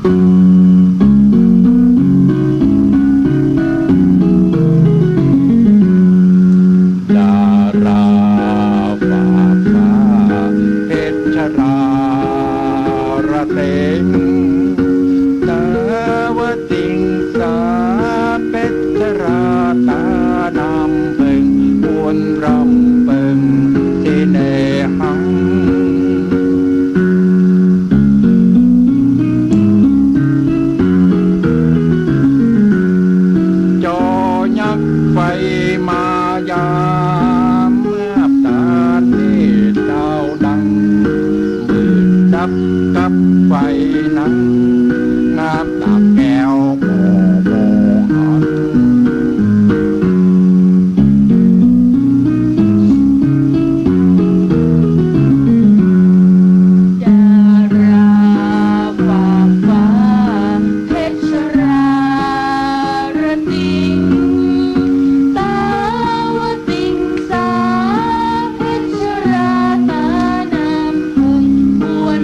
ดา กับไฟนั้นน้ำตัแก้วโมโมนอนดาฟ้าฟ้าเพชรรารติงตาวติงสาเพชรราตานามคุณควร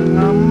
Тараном.